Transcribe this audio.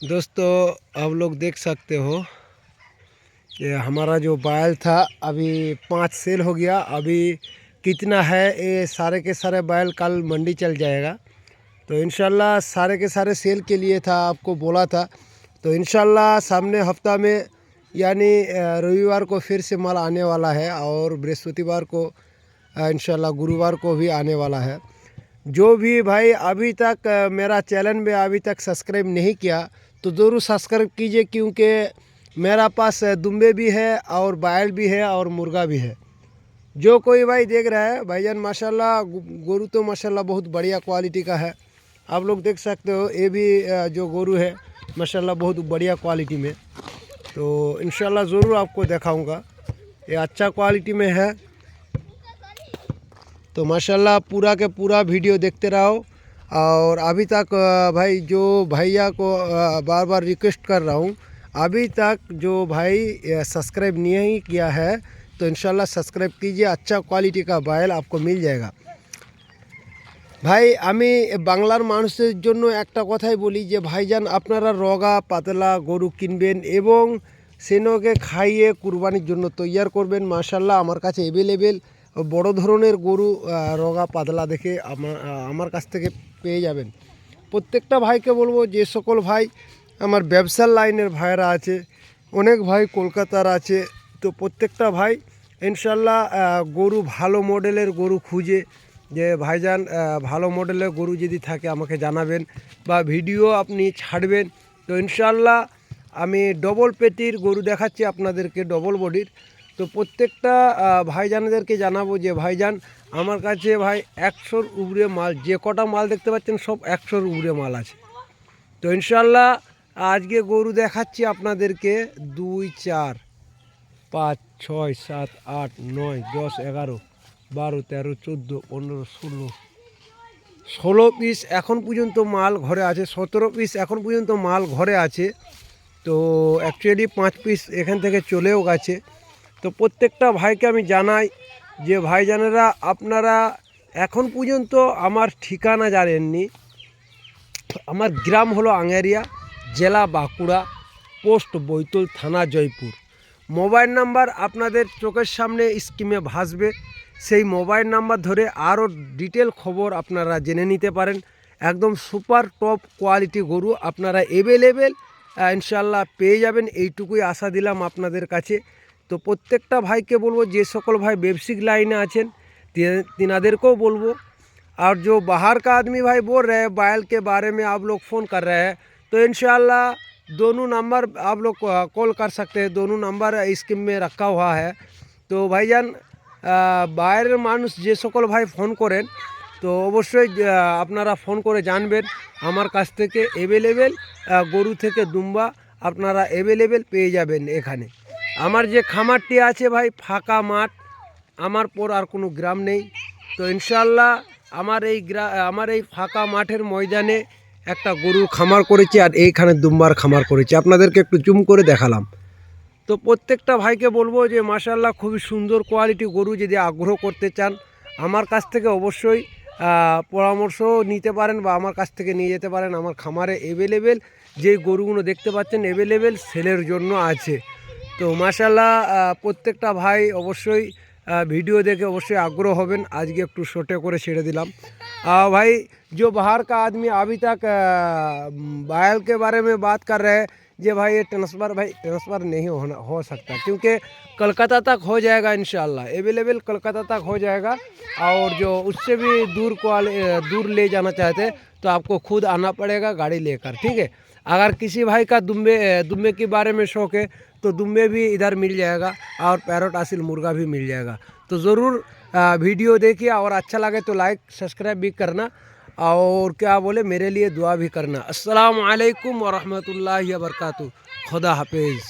दोस्तों, आप लोग देख सकते हो, ये हमारा जो बैल था, अभी पाँच सेल हो गया। अभी कितना है, ये सारे के सारे बैल कल मंडी चल जाएगा। तो इंशाल्लाह सारे के सारे सेल के लिए था, आपको बोला था। तो इंशाल्लाह सामने हफ़्ता में, यानी रविवार को फिर से माल आने वाला है और बृहस्पतिवार को इंशाल्लाह गुरुवार को भी आने वाला है। जो भी भाई अभी तक मेरा चैनल में अभी तक सब्सक्राइब नहीं किया तो ज़रूर सब्सक्राइब कीजिए क्योंकि मेरा पास दुम्बे भी है और बैल भी है और मुर्गा भी है। जो कोई भाई देख रहा है, भाईजान माशाल्लाह गोरू तो माशाल्लाह बहुत बढ़िया क्वालिटी का है। आप लोग देख सकते हो, ये भी जो गोरू है, माशाल्लाह बहुत बढ़िया क्वालिटी में। तो इंशाल्लाह ज़रूर आपको दिखाऊँगा। ये अच्छा क्वालिटी में है। तो माशाल्लाह पूरा के पूरा वीडियो देखते रहो। और अभी तक अ, भाई जो भैया को अ, बार बार रिक्वेस्ट कर रहा हूँ अभी तक जो भाई अ, सब्सक्राइब नहीं किया है तो इंशाल्लाह सब्सक्राइब कीजिए अच्छा क्वालिटी का बैल आपको मिल जाएगा ভাই আমি বাংলার মানুষের জন্য একটা কথাই বলি যে ভাইজান আপনারা রগা পাতলা গরু কিনবেন এবং সেনকে খাইয়ে কুরবানির জন্য তৈয়ার করবেন মাশাল্লাহ আমার কাছে অ্যাভেলেবেল বড় ধরনের গরু রোগা পাতলা দেখে আমার আমার কাছ থেকে পেয়ে যাবেন। প্রত্যেকটা ভাইকে বলব, যে সকল ভাই আমার ব্যবসার লাইনের ভাইয়েরা আছে, অনেক ভাই কলকাতার আছে, তো প্রত্যেকটা ভাই ইনশাল্লাহ গরু ভালো মডেলের গরু খুঁজে, যে ভাইজান ভালো মডেলের গরু যদি থাকে আমাকে জানাবেন বা ভিডিও আপনি ছাড়বেন। তো ইনশাল্লাহ আমি ডবল পেটির গরু দেখাচ্ছি আপনাদেরকে ডবল বডির তো প্রত্যেকটা ভাইজানদেরকে জানাব যে, ভাইজান, আমার কাছে ভাই একশোর উপরে মাল, যে কটা মাল দেখতে পাচ্ছেন সব একশোর উপরে মাল আছে। তো ইনশাল্লাহ আজকে গরু দেখাচ্ছি আপনাদেরকে। দুই, চার, পাঁচ, ছয়, সাত, আট, নয়, দশ, এগারো, বারো, তেরো, চোদ্দ, পনেরো, ষোলো ষোলো পিস এখন পর্যন্ত মাল ঘরে আছে, সতেরো পিস এখন পর্যন্ত মাল ঘরে আছে। তো অ্যাকচুয়ালি পাঁচ পিস এখান থেকে চলেও গেছে। তো প্রত্যেকটা ভাইকে আমি জানাই যে, ভাইজানেরা, আপনারা এখন পর্যন্ত আমার ঠিকানা জানেননি। আমার গ্রাম হলো আঙ্গারিয়া জেলা বাঁকুড়া, পোস্ট বৈতুল থানা, জয়পুর। মোবাইল নাম্বার আপনাদের চোখের সামনে স্কিমে ভাসবে। সেই মোবাইল নাম্বার ধরে আরও ডিটেল খবর আপনারা জেনে নিতে পারেন। একদম সুপার টপ কোয়ালিটি গরু আপনারা এভেলেবেল ইনশাল্লাহ পেয়ে যাবেন। এইটুকুই আশা দিলাম আপনাদের কাছে। তো প্রত্যেকটা ভাইকে বলবো যে সকল ভাই ব্যবসায়িক লাইনে আছেন তি- তিনাদেরকেও বলবো और जो बाहर का आदमी भाई बोल रहे हैं बैल के बारे में आप लोग फ़ोन कर रहे हैं तो इन दोनों नंबर आप लोग कॉल कर सकते हैं दोनों नंबर स्कीम में रखा हुआ है তো ভাইজান আহ, বাইরের মানুষ যে সকল ভাই ফোন করেন তো অবশ্যই আহ, আপনারা ফোন করে জানবেন আমার কাছ থেকে অ্যাভেলেবেল গরু থেকে দুম্বা আপনারা অ্যাভেলেবেল পেয়ে যাবেন এখানে আমার যে খামারটি আছে ভাই, ফাঁকা মাঠ, আমার পর আর কোনো গ্রাম নেই। তো ইনশাল্লাহ আমার এই গ্রা, আমার এই ফাঁকা মাঠের ময়দানে একটা গরু খামার করেছি আর এইখানে দুম্বার খামার করেছি। আপনাদেরকে একটু জুম করে দেখালাম। তো প্রত্যেকটা ভাইকে বলব যে মাশাল্লাহ খুবই সুন্দর কোয়ালিটি গরু যদি আগ্রহ করতে চান, আমার কাছ থেকে অবশ্যই পরামর্শ নিতে পারেন বা আমার কাছ থেকে নিয়ে যেতে পারেন। আমার খামারে অ্যাভেলেবেল যে গরুগুলো দেখতে পাচ্ছেন অ্যাভেলেবেল সেলের জন্য আছে। তো মাশাল্লাহ আহ, প্রত্যেকটা ভাই অবশ্যই আহ, ভিডিও দেখে অবশ্যই आग्रह হবেন আজকে একটু শর্টে করে ছেড়ে দিলাম আহ, भाई जो बाहर का आदमी अभी तक बैल के बारे में बात कर रहे हैं ये भाई ये ट्रांसफ़र भाई ट्रांसफ़र नहीं होना हो सकता क्योंकि कलकत्ता तक हो जाएगा इंशाल्लाह अवेलेबल कलकत्ता तक हो जाएगा और जो उससे भी दूर को दूर ले जाना चाहते हैं तो आपको खुद आना पड़ेगा गाड़ी लेकर ठीक है अगर किसी भाई का दुम्बे दुम्बे के बारे में शौक है तो दुम्बे भी इधर मिल जाएगा और पैरोट असिल मुर्गा भी मिल जाएगा। तो ज़रूर वीडियो देखिए और अच्छा लगे तो लाइक, सब्सक्राइब भी करना और क्या बोले, मेरे लिए दुआ भी करना। असलकम वरहमल वर्क खुदा हाफिज़।